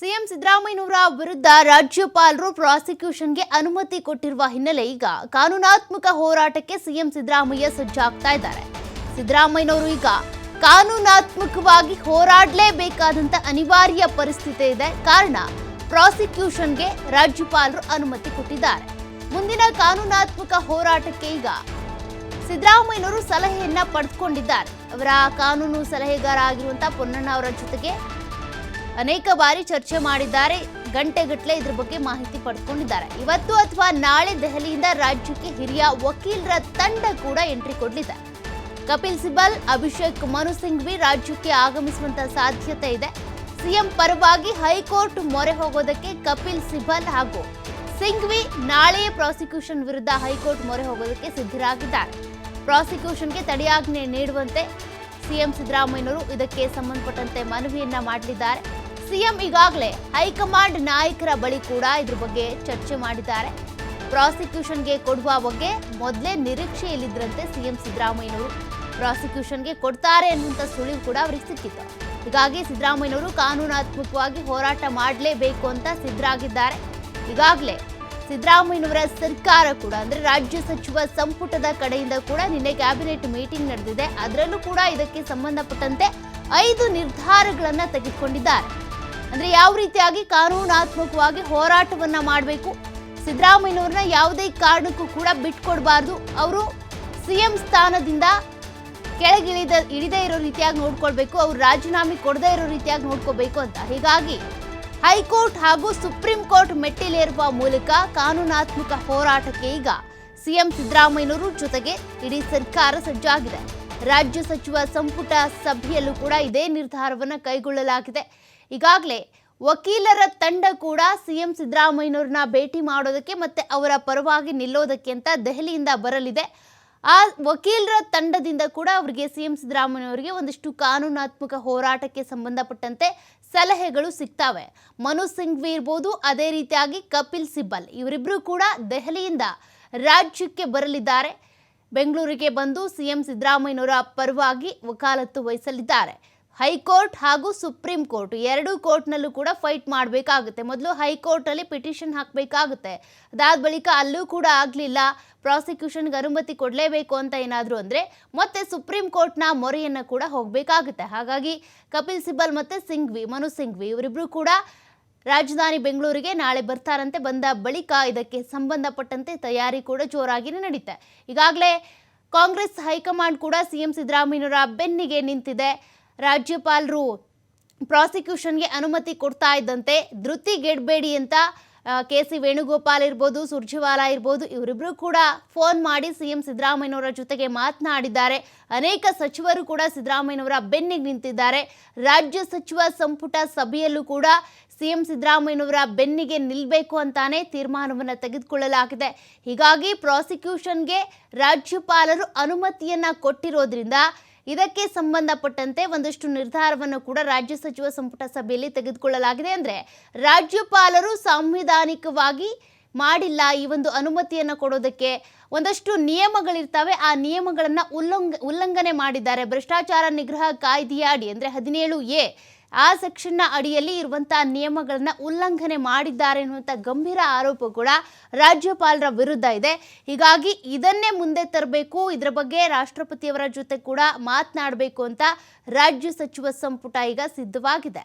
CM ಸಿದ್ದರಾಮಯ್ಯನವರ ವಿರುದ್ಧ ರಾಜ್ಯಪಾಲರು ಪ್ರಾಸಿಕ್ಯೂಷನ್ಗೆ ಅನುಮತಿ ಕೊಟ್ಟಿರುವ ಹಿನ್ನೆಲೆ ಈಗ ಕಾನೂನಾತ್ಮಕ ಹೋರಾಟಕ್ಕೆ ಸಿಎಂ ಸಿದ್ದರಾಮಯ್ಯ ಸಜ್ಜಾಗ್ತಾ ಇದ್ದಾರೆ. ಸಿದ್ದರಾಮಯ್ಯನವರು ಈಗ ಕಾನೂನಾತ್ಮಕವಾಗಿ ಹೋರಾಡಲೇಬೇಕಾದಂತ ಅನಿವಾರ್ಯ ಪರಿಸ್ಥಿತಿ ಇದೆ. ಕಾರಣ ಪ್ರಾಸಿಕ್ಯೂಷನ್ಗೆ ರಾಜ್ಯಪಾಲರು ಅನುಮತಿ ಕೊಟ್ಟಿದ್ದಾರೆ. ಮುಂದಿನ ಕಾನೂನಾತ್ಮಕ ಹೋರಾಟಕ್ಕೆ ಈಗ ಸಿದ್ದರಾಮಯ್ಯನವರು ಸಲಹೆಯನ್ನ ಪಡೆದುಕೊಂಡಿದ್ದಾರೆ ಅವರ ಕಾನೂನು ಸಲಹೆಗಾರ ಆಗಿರುವಂತಹ ಪೊನ್ನಣ್ಣ ಅವರ ಜೊತೆಗೆ ಅನೇಕ ಬಾರಿ ಚರ್ಚೆ ಮಾಡಿದ್ದಾರೆ. ಗಂಟೆಗಟ್ಟಲೆ ಇದ್ರ ಬಗ್ಗೆ ಮಾಹಿತಿ ಪಡ್ಕೊಂಡಿದ್ದಾರೆ. ಇವತ್ತು ಅಥವಾ ನಾಳೆ ದೆಹಲಿಯಿಂದ ರಾಜ್ಯಕ್ಕೆ ಹಿರಿಯ ವಕೀಲರ ತಂಡ ಕೂಡ ಎಂಟ್ರಿ ಕೊಡಲಿದೆ. ಕಪಿಲ್ ಸಿಬಲ್, ಅಭಿಷೇಕ್ ಮನು ಸಿಂಘ್ವಿ ರಾಜ್ಯಕ್ಕೆ ಆಗಮಿಸುವಂತ ಸಾಧ್ಯತೆ ಇದೆ. ಸಿಎಂ ಪರವಾಗಿ ಹೈಕೋರ್ಟ್ ಮೊರೆ ಹೋಗೋದಕ್ಕೆ ಕಪಿಲ್ ಸಿಬಲ್ ಹಾಗೂ ಸಿಂಘ್ವಿ ನಾಳೆ ಪ್ರಾಸಿಕ್ಯೂಷನ್ ವಿರುದ್ಧ ಹೈಕೋರ್ಟ್ ಮೊರೆ ಹೋಗೋದಕ್ಕೆ ಸಿದ್ಧರಾಗಿದ್ದಾರೆ. ಪ್ರಾಸಿಕ್ಯೂಷನ್ಗೆ ತಡೆಯಾಜ್ಞೆ ನೀಡುವಂತೆ ಸಿಎಂ ಸಿದ್ದರಾಮಯ್ಯನವರು ಇದಕ್ಕೆ ಸಂಬಂಧಪಟ್ಟಂತೆ ಮನವಿಯನ್ನ ಮಾಡಲಿದ್ದಾರೆ. ಸಿಎಂ ಈಗಾಗಲೇ ಹೈಕಮಾಂಡ್ ನಾಯಕರ ಬಳಿ ಕೂಡ ಇದ್ರ ಬಗ್ಗೆ ಚರ್ಚೆ ಮಾಡಿದ್ದಾರೆ. ಪ್ರಾಸಿಕ್ಯೂಷನ್ಗೆ ಕೊಡುವ ಬಗ್ಗೆ ಮೊದಲೇ ನಿರೀಕ್ಷೆಯಲ್ಲಿದ್ದರಂತೆ ಸಿಎಂ ಸಿದ್ದರಾಮಯ್ಯನವರು. ಪ್ರಾಸಿಕ್ಯೂಷನ್ಗೆ ಕೊಡ್ತಾರೆ ಅನ್ನುವಂಥ ಸುಳಿವು ಕೂಡ ಅವರಿಗೆ ಸಿಕ್ಕಿತ್ತು. ಹೀಗಾಗಿ ಸಿದ್ದರಾಮಯ್ಯನವರು ಕಾನೂನಾತ್ಮಕವಾಗಿ ಹೋರಾಟ ಮಾಡಲೇಬೇಕು ಅಂತ ಸಿದ್ಧರಾಗಿದ್ದಾರೆ. ಈಗಾಗಲೇ ಸಿದ್ದರಾಮಯ್ಯನವರ ಸರ್ಕಾರ ಕೂಡ, ಅಂದರೆ ರಾಜ್ಯ ಸಚಿವ ಸಂಪುಟದ ಕಡೆಯಿಂದ ಕೂಡ ನಿನ್ನೆ ಕ್ಯಾಬಿನೆಟ್ ಮೀಟಿಂಗ್ ನಡೆದಿದೆ. ಅದರಲ್ಲೂ ಕೂಡ ಇದಕ್ಕೆ ಸಂಬಂಧಪಟ್ಟಂತೆ ಐದು ನಿರ್ಧಾರಗಳನ್ನು ತೆಗೆದುಕೊಂಡಿದ್ದಾರೆ. ಅಂದ್ರೆ ಯಾವ ರೀತಿಯಾಗಿ ಕಾನೂನಾತ್ಮಕವಾಗಿ ಹೋರಾಟವನ್ನ ಮಾಡಬೇಕು? ಸಿದ್ದರಾಮಯ್ಯವ್ರನ್ನ ಯಾವುದೇ ಕಾರಣಕ್ಕೂ ಕೂಡ ಬಿಟ್ಕೊಡ್ಬಾರ್ದು. ಅವರು ಸಿಎಂ ಸ್ಥಾನದಿಂದ ಕೆಳಗಿಳಿದ, ಇಳಿದೇ ಇರೋ ರೀತಿಯಾಗಿ ನೋಡ್ಕೊಳ್ಬೇಕು. ಅವ್ರು ರಾಜೀನಾಮೆ ಕೊಡದೇ ಇರೋ ರೀತಿಯಾಗಿ ನೋಡ್ಕೋಬೇಕು ಅಂತ. ಹೀಗಾಗಿ ಹೈಕೋರ್ಟ್ ಹಾಗೂ ಸುಪ್ರೀಂ ಕೋರ್ಟ್ ಮೆಟ್ಟಿಲೇರುವ ಮೂಲಕ ಕಾನೂನಾತ್ಮಕ ಹೋರಾಟಕ್ಕೆ ಈಗ ಸಿಎಂ ಸಿದ್ದರಾಮಯ್ಯನವರು ಜೊತೆಗೆ ಇಡೀ ಸರ್ಕಾರ ಸಜ್ಜಾಗಿದೆ. ರಾಜ್ಯ ಸಚಿವ ಸಂಪುಟ ಸಭೆಯಲ್ಲೂ ಕೂಡ ಇದೇ ನಿರ್ಧಾರವನ್ನು ಕೈಗೊಳ್ಳಲಾಗಿದೆ. ಈಗಾಗಲೇ ವಕೀಲರ ತಂಡ ಕೂಡ ಸಿಎಂ ಸಿದ್ದರಾಮಯ್ಯನವ್ರನ್ನ ಭೇಟಿ ಮಾಡೋದಕ್ಕೆ ಮತ್ತೆ ಅವರ ಪರವಾಗಿ ನಿಲ್ಲೋದಕ್ಕೆ ಅಂತ ದೆಹಲಿಯಿಂದ ಬರಲಿದೆ. ಆ ವಕೀಲರ ತಂಡದಿಂದ ಕೂಡ ಅವರಿಗೆ ಸಿಎಂ ಸಿದ್ದರಾಮಯ್ಯನವರಿಗೆ ಒಂದಿಷ್ಟು ಕಾನೂನಾತ್ಮಕ ಹೋರಾಟಕ್ಕೆ ಸಂಬಂಧಪಟ್ಟಂತೆ ಸಲಹೆಗಳು ಸಿಗ್ತಾವೆ. ಮನು ಸಿಂಘ್ವಿ ಇರ್ಬೋದು, ಅದೇ ರೀತಿಯಾಗಿ ಕಪಿಲ್ ಸಿಬ್ಬಲ್ ಇವರಿಬ್ಬರು ಕೂಡ ದೆಹಲಿಯಿಂದ ರಾಜ್ಯಕ್ಕೆ ಬರಲಿದ್ದಾರೆ. ಬೆಂಗಳೂರಿಗೆ ಬಂದು ಸಿಎಂ ಸಿದ್ದರಾಮಯ್ಯನವರ ಪರವಾಗಿ ವಕಾಲತ್ತು ವಹಿಸಲಿದ್ದಾರೆ. ಹೈಕೋರ್ಟ್ ಹಾಗೂ ಸುಪ್ರೀಂ ಕೋರ್ಟ್ ಎರಡೂ ಕೋರ್ಟ್ನಲ್ಲೂ ಕೂಡ ಫೈಟ್ ಮಾಡಬೇಕಾಗುತ್ತೆ. ಮೊದಲು ಹೈಕೋರ್ಟಲ್ಲಿ ಪಿಟಿಷನ್ ಹಾಕಬೇಕಾಗುತ್ತೆ. ಅದಾದ ಬಳಿಕ ಅಲ್ಲೂ ಕೂಡ ಆಗಲಿಲ್ಲ. ಪ್ರಾಸಿಕ್ಯೂಷನ್ಗೆ ಅನುಮತಿ ಕೊಡಲೇಬೇಕು ಅಂತ ಏನಾದರೂ ಅಂದರೆ ಮತ್ತೆ ಸುಪ್ರೀಂ ಕೋರ್ಟ್ನ ಮೊರೆಯನ್ನು ಕೂಡ ಹೋಗಬೇಕಾಗುತ್ತೆ. ಹಾಗಾಗಿ ಕಪಿಲ್ ಸಿಬಲ್ ಮತ್ತು ಸಿಂಘ್ವಿ, ಮನು ಸಿಂಘ್ವಿ ಇವರಿಬ್ಬರು ಕೂಡ ರಾಜಧಾನಿ ಬೆಂಗಳೂರಿಗೆ ನಾಳೆ ಬರ್ತಾರಂತೆ. ಬಂದ ಬಳಿಕ ಇದಕ್ಕೆ ಸಂಬಂಧಪಟ್ಟಂತೆ ತಯಾರಿ ಕೂಡ ಜೋರಾಗಿನೇ ನಡೀತೆ. ಈಗಾಗಲೇ ಕಾಂಗ್ರೆಸ್ ಹೈಕಮಾಂಡ್ ಕೂಡ ಸಿಎಂ ಸಿದ್ದರಾಮಯ್ಯನವರ ಬೆನ್ನಿಗೆ ನಿಂತಿದೆ. ರಾಜ್ಯಪಾಲರು ಪ್ರಾಸಿಕ್ಯೂಷನ್ಗೆ ಅನುಮತಿ ಕೊಡ್ತಾ ಇದ್ದಂತೆ ಧೃತಿಗೆಡಬೇಡಿ ಅಂತ ಕೆ ಸಿ ವೇಣುಗೋಪಾಲ್ ಇರ್ಬೋದು, ಸುರ್ಜೇವಾಲಾ ಇರ್ಬೋದು ಇವರಿಬ್ಬರು ಕೂಡ ಫೋನ್ ಮಾಡಿ ಸಿಎಂ ಸಿದ್ದರಾಮಯ್ಯನವರ ಜೊತೆಗೆ ಮಾತನಾಡಿದ್ದಾರೆ. ಅನೇಕ ಸಚಿವರು ಕೂಡ ಸಿದ್ದರಾಮಯ್ಯನವರ ಬೆನ್ನಿಗೆ ನಿಂತಿದ್ದಾರೆ. ರಾಜ್ಯ ಸಚಿವ ಸಂಪುಟ ಸಭೆಯಲ್ಲೂ ಕೂಡ ಸಿಎಂ ಸಿದ್ದರಾಮಯ್ಯನವರ ಬೆನ್ನಿಗೆ ನಿಲ್ಲಬೇಕು ಅಂತಾನೆ ತೀರ್ಮಾನವನ್ನು ತೆಗೆದುಕೊಳ್ಳಲಾಗಿದೆ. ಹೀಗಾಗಿ ಪ್ರಾಸಿಕ್ಯೂಷನ್ಗೆ ರಾಜ್ಯಪಾಲರು ಅನುಮತಿಯನ್ನು ಕೊಟ್ಟಿರೋದ್ರಿಂದ ಇದಕ್ಕೆ ಸಂಬಂಧಪಟ್ಟಂತೆ ಒಂದಷ್ಟು ನಿರ್ಧಾರವನ್ನು ಕೂಡ ರಾಜ್ಯ ಸಚಿವ ಸಂಪುಟ ಸಭೆಯಲ್ಲಿ ತೆಗೆದುಕೊಳ್ಳಲಾಗಿದೆ ಅಂದರೆ ರಾಜ್ಯಪಾಲರು ಸಾಂವಿಧಾನಿಕವಾಗಿ ಮಾಡಿಲ್ಲ ಈ ಒಂದು ಅನುಮತಿಯನ್ನು ಕೊಡೋದಕ್ಕೆ ಒಂದಷ್ಟು ನಿಯಮಗಳಿರ್ತವೆ. ಆ ನಿಯಮಗಳನ್ನು ಉಲ್ಲಂಘ, ಉಲ್ಲಂಘನೆ ಮಾಡಿದ್ದಾರೆ. ಭ್ರಷ್ಟಾಚಾರ ನಿಗ್ರಹ ಕಾಯ್ದೆಯ ಅಡಿ ಅಂದರೆ ಹದಿನೇಳು ಎ ಆ ಸೆಕ್ಷನ್ನ ಅಡಿಯಲ್ಲಿ ಇರುವಂತಹ ನಿಯಮಗಳನ್ನ ಉಲ್ಲಂಘನೆ ಮಾಡಿದ್ದಾರೆ ಅನ್ನುವಂಥ ಗಂಭೀರ ಆರೋಪ ಕೂಡ ರಾಜ್ಯಪಾಲರ ವಿರುದ್ಧ ಇದೆ. ಹೀಗಾಗಿ ಇದನ್ನೇ ಮುಂದೆ ತರಬೇಕು, ಇದರ ಬಗ್ಗೆ ರಾಷ್ಟ್ರಪತಿಯವರ ಜೊತೆ ಕೂಡ ಮಾತನಾಡಬೇಕು ಅಂತ ರಾಜ್ಯ ಸಚಿವ ಸಂಪುಟ ಈಗ ಸಿದ್ಧವಾಗಿದೆ.